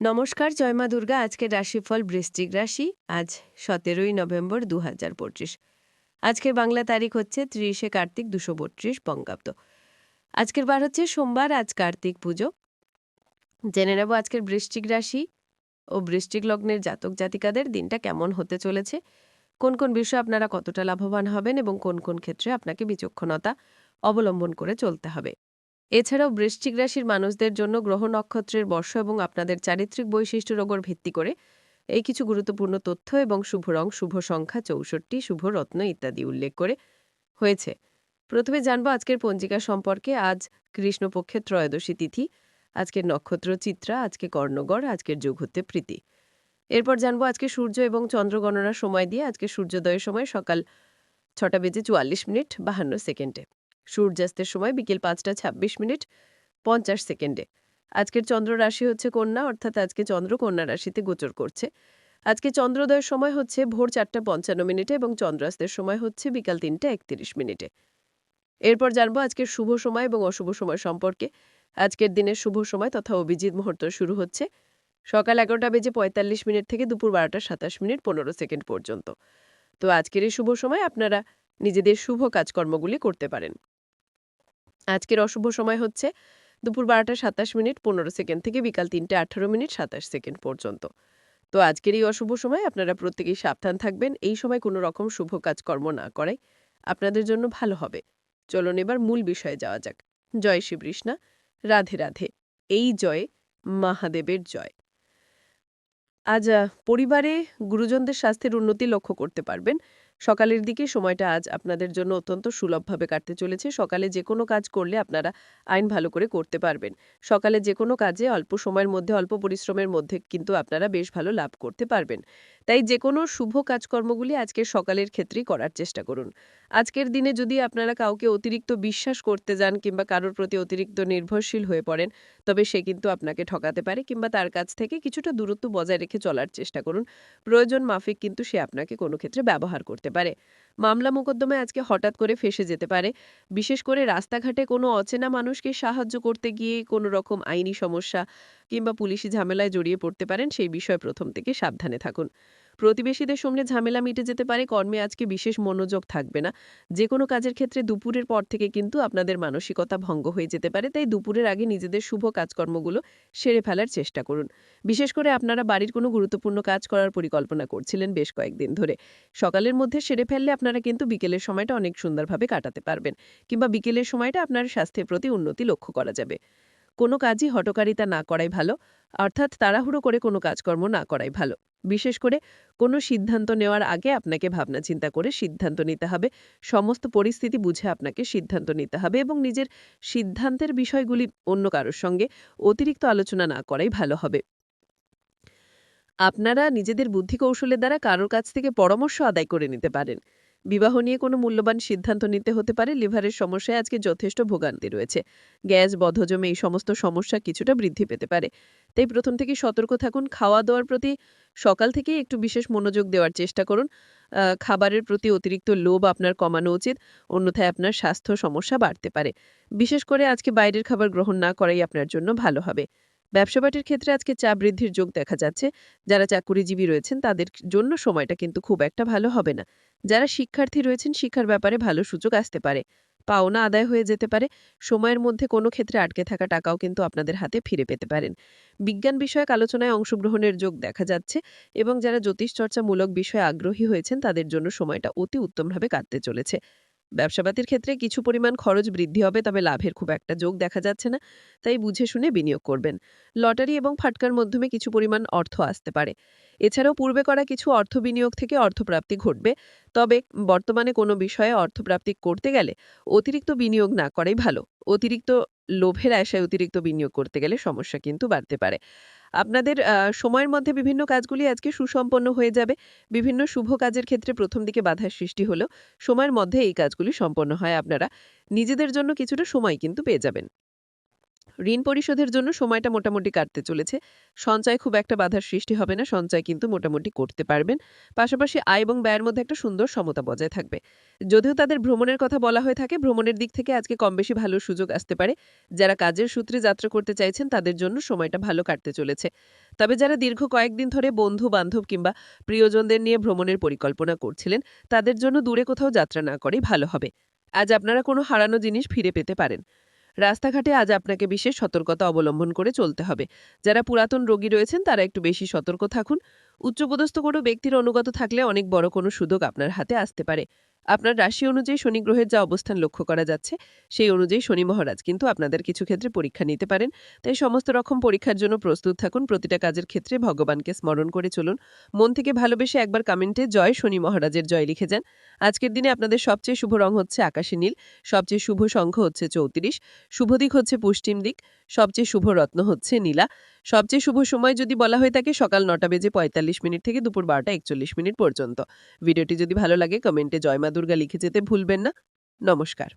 নমস্কার জয়মা দুর্গা। আজকের রাশিফল বৃশ্চিক রাশি, আজ সতেরোই নভেম্বর দু হাজার পঁচিশ। আজকের বাংলা তারিখ হচ্ছে ত্রিশে কার্তিক দুশো বত্রিশ বঙ্গাব্দ। আজকের বার হচ্ছে সোমবার, আজ কার্তিক পুজো। জেনে নেব আজকের বৃশ্চিক রাশি ও বৃশ্চিক লগ্নের জাতক জাতিকাদের দিনটা কেমন হতে চলেছে, কোন কোন বিষয়ে আপনারা কতটা লাভবান হবেন এবং কোন কোন ক্ষেত্রে আপনাকে বিচক্ষণতা অবলম্বন করে চলতে হবে। এছাড়াও বৃশ্চিক রাশির মানুষদের জন্য গ্রহ নক্ষত্রের বর্ষ এবং আপনাদের চারিত্রিক বৈশিষ্ট্যের ওপর ভিত্তি করে এই কিছু গুরুত্বপূর্ণ তথ্য এবং শুভ রং, শুভ সংখ্যা, চৌষট্টি, শুভ রত্ন ইত্যাদি উল্লেখ করে হয়েছে। প্রথমে জানব আজকের পঞ্জিকা সম্পর্কে। আজ কৃষ্ণপক্ষের ত্রয়োদশী তিথি। আজকের নক্ষত্র চিত্রা, আজকে কর্ণগড়, আজকের যুগ হতে প্রীতি। এরপর জানব আজকে সূর্য এবং চন্দ্র গণনার সময় দিয়ে আজকে সূর্যোদয়ের সময় সকাল ছটা বেজে চুয়াল্লিশ মিনিট বাহান্ন সেকেন্ডে। সূর্যাস্তের সময় বিকেল পাঁচটা ছাব্বিশ মিনিট পঞ্চাশ সেকেন্ডে। আজকের চন্দ্র রাশি হচ্ছে কন্যা, অর্থাৎ আজকে চন্দ্র কন্যা রাশিতে গোচর করছে। আজকে চন্দ্রোদয়ের সময় হচ্ছে ভোর চারটা পঞ্চান্ন মিনিটে এবং চন্দ্রাস্তের সময় হচ্ছে বিকাল তিনটা একত্রিশ মিনিটে। এরপর জানব আজকের শুভ সময় এবং অশুভ সময় সম্পর্কে। আজকের দিনের শুভ সময় তথা অভিজিৎ মুহূর্ত শুরু হচ্ছে সকাল এগারোটা বেজে পঁয়তাল্লিশ মিনিট থেকে দুপুর বারোটা সাতাশ মিনিট পনেরো সেকেন্ড পর্যন্ত। তো আজকের এই শুভ সময় আপনারা নিজেদের শুভ কাজকর্মগুলি করতে পারেন। আজকের অশুভ সময় হচ্ছে দুপুর বারোটা সাতাশ মিনিট পনেরো সেকেন্ড থেকে বিকাল তিনটে আঠারো মিনিট সাতাশ সেকেন্ড পর্যন্ত। তো আজকের এই অশুভ সময় আপনারা প্রত্যেকেই সাবধান থাকবেন, এই সময় কোনো রকম শুভ কাজকর্ম না করাই আপনাদের জন্য ভালো হবে। চলুন এবার মূল বিষয়ে যাওয়া যাক। জয় শ্রীকৃষ্ণা, রাধে রাধে। এই জয় মহাদেবের জয়। আজ পরিবারে গুরুজনদের স্বাস্থ্যের উন্নতি লক্ষ্য করতে পারবেন। সকালের দিকে সময়টা আজ আপনাদের জন্য অত্যন্ত সুলভভাবে কাটতে চলেছে। সকালে যে কোনো কাজ করলে আপনারা আইন ভালো করে করতে পারবেন। সকালে যে কোনো কাজে অল্প সময়ের মধ্যে, অল্প পরিশ্রমের মধ্যে কিন্তু আপনারা বেশ ভালো লাভ করতে পারবেন। তাই যে কোনো শুভ কাজকর্মগুলি আজকের সকালের ক্ষেত্রেই করার চেষ্টা করুন। আজকের দিনে যদি আপনারা কাউকে অতিরিক্ত বিশ্বাস করতে যান কিংবা কারোর প্রতি অতিরিক্ত নির্ভরশীল হয়ে পড়েন, তবে সে কিন্তু আপনাকে ঠকাতে পারে কিংবা তার কাছ থেকে কিছুটা দূরত্ব বজায় রেখে চলার চেষ্টা করুন। প্রয়োজন মাফিক কিন্তু সে আপনাকে কোনো ক্ষেত্রে ব্যবহার করতে পারে। মামলা মোকদ্দমায় আজকে হঠাৎ করে ফেসে যেতে পারে। বিশেষ করে রাস্তাঘাটে কোনো অচেনা মানুষকে সাহায্য করতে গিয়ে কোনো রকম আইনি সমস্যা কিংবা পুলিশি ঝামেলায় জড়িয়ে পড়তে পারেন, সেই বিষয়ে প্রথম থেকে সাবধানে থাকুন। প্রতিবেশীদের সঙ্গে ঝামেলা মিটে যেতে পারে, কর্মে আজকে বিশেষ মনোযোগ থাকবে না। যে কোনো কাজের ক্ষেত্রে দুপুরের পর থেকে কিন্তু আপনাদের মানসিকতা ভঙ্গ হয়ে যেতে পারে, তাই দুপুরের আগে নিজেদের শুভ কাজকর্মগুলো সেরে ফেলার চেষ্টা করুন। বিশেষ করে আপনারা বাড়ির কোনো গুরুত্বপূর্ণ কাজ করার পরিকল্পনা করছিলেন বেশ কয়েকদিন ধরে। সকালের মধ্যে সেরে ফেললে আপনারা কিন্তু বিকেলের সময়টা অনেক সুন্দরভাবে কাটাতে পারবেন, কিংবা বিকেলের সময়টা আপনার স্বাস্থ্যের প্রতি উন্নতি লক্ষ্য করা যাবে। কোনো কাজই হটকারিতা না করাই ভালো, অর্থাৎ তাড়াহুড়ো করে কোনো কাজকর্ম না করাই ভালো। বিশেষ করে কোনো সিদ্ধান্ত নেওয়ার আগে আপনাকে ভাবনা চিন্তা করে সিদ্ধান্ত নিতে হবে। সমস্ত পরিস্থিতি বুঝে আপনাকে সিদ্ধান্ত নিতে হবে এবং নিজের সিদ্ধান্তের বিষয়গুলি অন্য কারোর সঙ্গে অতিরিক্ত আলোচনা না করাই ভালো হবে। আপনারা নিজেদের বুদ্ধি কৌশলের দ্বারা কারোর কাছ থেকে পরামর্শ আদায় করে নিতে পারেন। বিবাহ নিয়ে কোনো মূল্যবান সিদ্ধান্ত নিতে হতে পারে, লিভারের সমস্যায় আজকে যথেষ্ট ভোগান্তি রয়েছে। গ্যাস বধজমে এই সমস্ত সমস্যা কিছুটা বৃদ্ধি পেতে পারে। তাই প্রথম থেকেই সতর্ক থাকুন খাওয়া দাওয়ার প্রতি সকাল থেকেই একটু বিশেষ মনোযোগ দেওয়ার চেষ্টা করুন। খাবারের প্রতি অতিরিক্ত লোভ আপনার কমানো উচিত, অন্যথায় আপনার স্বাস্থ্য সমস্যা বাড়তে পারে। বিশেষ করে আজকে বাইরের খাবার গ্রহণ না করাই আপনার জন্য ভালো হবে। ব্যবসাবাটির ক্ষেত্রে আজকে চাপ বৃদ্ধির যোগ দেখা যাচ্ছে। যারা চাকুরিজীবী রয়েছেন, তাদের জন্য সময়টা কিন্তু খুব একটা ভালো হবে না। যারা শিক্ষার্থী রয়েছেন, শিক্ষার ব্যাপারে ভালো সুযোগ আসতে পারে। পাওনা আদায় হয়ে যেতে পারে। সময়ের মধ্যে কোনো ক্ষেত্রে আটকে থাকা টাকাও কিন্তু আপনাদের হাতে ফিরে পেতে পারেন। বিজ্ঞান বিষয়ক আলোচনায় অংশগ্রহণের যোগ দেখা যাচ্ছে এবং যারা জ্যোতিষ চর্চামূলক বিষয়ে আগ্রহী হয়েছেন, তাদের জন্য সময়টা অতি উত্তমভাবে কাটতে চলেছে। ব্যবসাপাতির ক্ষেত্রে কিছু পরিমাণ খরচ বৃদ্ধি হবে, তবে লাভের খুব একটা যোগ দেখা যাচ্ছে না, তাই বুঝে শুনে বিনিয়োগ করবেন। লটারি এবং ফাটকার মাধ্যমে কিছু পরিমাণ অর্থ আসতে পারে। এছাড়াও পূর্বে করা কিছু অর্থ বিনিয়োগ থেকে অর্থপ্রাপ্তি ঘটবে, তবে বর্তমানে কোনো বিষয়ে অর্থপ্রাপ্তি করতে গেলে অতিরিক্ত বিনিয়োগ না করাই ভালো। অতিরিক্ত লোভের আশায় অতিরিক্ত বিনিয়োগ করতে গেলে সমস্যা কিন্তু বাড়তে পারে। আপনাদের সময়ের মধ্যে বিভিন্ন কাজগুলি আজকে সুসম্পন্ন হয়ে যাবে। বিভিন্ন শুভ কাজের ক্ষেত্রে প্রথম দিকে বাধার সৃষ্টি হলেও সময়ের মধ্যে এই কাজগুলি সম্পন্ন হয় আপনারা। নিজেদের জন্য কিছুটা সময় কিন্তু পেয়ে যাবেন। ঋণ পরিশোধের জন্য সময়টা মোটামুটি কাটতে চলেছে। সঞ্চয় খুব একটা বাধার সৃষ্টি হবে না, সঞ্চয় কিন্তু মোটামুটি করতে পারবেন। পাশাপাশি আয় এবং ব্যয়ের মধ্যে একটা সুন্দর সমতা বজায় থাকবে। যদিও তাদের ভ্রমণের কথা বলা হয়ে থাকে, ভ্রমণের দিক থেকে আজকে কম বেশি ভালো সুযোগ আসতে পারে। যারা কাজের সূত্রে যাত্রা করতে চাইছেন, তাদের জন্য সময়টা ভালো কাটতে চলেছে। তবে যারা দীর্ঘ কয়েকদিন ধরে বন্ধু বান্ধব কিংবা প্রিয়জনদের নিয়ে ভ্রমণের পরিকল্পনা করছিলেন, তাদের জন্য দূরে কোথাও যাত্রা না করেই ভালো হবে। আজ আপনারা কোনো হারানো জিনিস ফিরে পেতে পারেন। রাস্তাঘাটে আজ আপনাকে বিশেষ সতর্কতা অবলম্বন করে চলতে হবে। যারা পুরাতন রোগী রয়েছেন, তারা একটু বেশি সতর্ক থাকুন। উচ্চপদস্থ কোনো ব্যক্তির অনুগত থাকলে অনেক বড় কোনো সুযোগ আপনার হাতে আসতে পারে। আপনার রাশি অনুযায়ী শনি গ্রহের যা অবস্থান লক্ষ্য করা যাচ্ছে, সেই অনুযায়ী শনি মহারাজ কিন্তু আপনাদের কিছু ক্ষেত্রে পরীক্ষা নিতে পারেন। তাই সমস্ত রকম পরীক্ষার জন্য প্রস্তুত থাকুন। প্রতিটা কাজের ক্ষেত্রে ভগবানকে স্মরণ করে চলুন। মন থেকে ভালোবেসে একবার কমেন্টে জয় শনি মহারাজের জয় লিখে যান। আজকের দিনে আপনাদের সবচেয়ে শুভ রং হচ্ছে আকাশী নীল, সবচেয়ে শুভ সংখ্য হচ্ছে চৌত্রিশ, শুভ দিক হচ্ছে পশ্চিম দিক, সবচেয়ে শুভ রত্ন হচ্ছে নীলা। সবচেয়ে শুভ সময় যদি বলা হয়ে থাকে সকাল নটা বেজে পঁয়তাল্লিশ মিনিট থেকে দুপুর বারোটা একচল্লিশ মিনিট পর্যন্ত। ভিডিওটি যদি ভালো লাগে কমেন্টে জয় মা দুর্গা লিখে যেতে ভুলবেন না। নমস্কার।